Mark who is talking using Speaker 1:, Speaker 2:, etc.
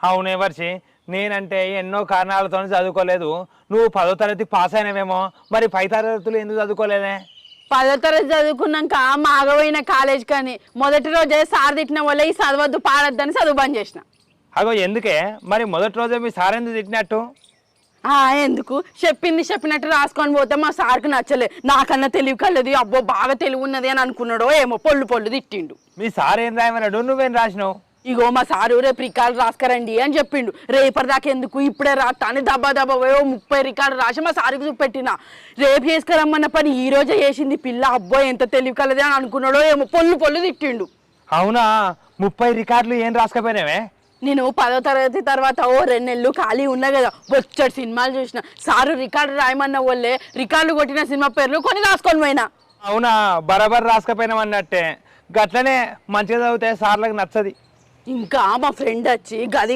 Speaker 1: అవునే వర్షి నేనంటే ఎన్నో కారణాలతో చదువుకోలేదు. నువ్వు పదో తరగతి పాస్ అయినవేమో మరి పై తరగతులు ఎందుకు చదువుకోలేదే?
Speaker 2: పదో తరగతి చదువుకున్నాక మాగపోయిన కాలేజ్ కానీ మొదటి రోజే సార్ తిట్టిన వల్ల ఈ చదవద్దు పాడొద్దని చదువు బంద్ చేసిన.
Speaker 1: అగో ఎందుకే? మరి మొదటి రోజే మీ సార్ ఎందుకు తిట్టినట్టు?
Speaker 2: ఆ, ఎందుకు? చెప్పింది చెప్పినట్టు రాసుకొని పోతే మా సార్కి నచ్చలే. నాకన్నా తెలివి కలది అబ్బో బాగా తెలివి ఉన్నది అని అనుకున్నాడో ఏమో పొల్లు పొల్లు తిట్టిండు.
Speaker 1: మీ సార్ ఏం రాయమన్నాడు? నువ్వేం రాసినావు?
Speaker 2: ఇగో మా సారు రేపు రికార్డు రాసుకరండి అని చెప్పిండు. రేపటిదాకా ఎందుకు? ఇప్పుడే రాస్తా అని దబ్బా దబ్బా పోయో ముప్పై రికార్డు రాసి మా సారికి చూపెట్టిన. రేపు చేసుకురమ్మన్న పని ఈ రోజే చేసింది పిల్ల. అబ్బో ఎంత తెలివి కలది అని అనుకున్నాడో ఏమో పొల్లు పొల్లు తిట్టిండు.
Speaker 1: అవునా? ముప్పై రికార్డులు ఏం రాసుకపోయినావే?
Speaker 2: నేను పదో తరగతి తర్వాత ఓ రెండు నెలలు ఖాళీ ఉన్నా కదా. బొచ్చడి సినిమాలు చూసిన. సారు రికార్డు రాయమన్న వాళ్ళే రికార్డు కొట్టిన సినిమా పేర్లు కొన్ని రాసుకొని పోయినా.
Speaker 1: అవునా? బరాబర్ రాసుకపోయినాం అన్నట్టే గట్లనే మంచిగా చదివితే సార్లకు నచ్చది.
Speaker 2: ఇంకా మా ఫ్రెండ్ వచ్చి గది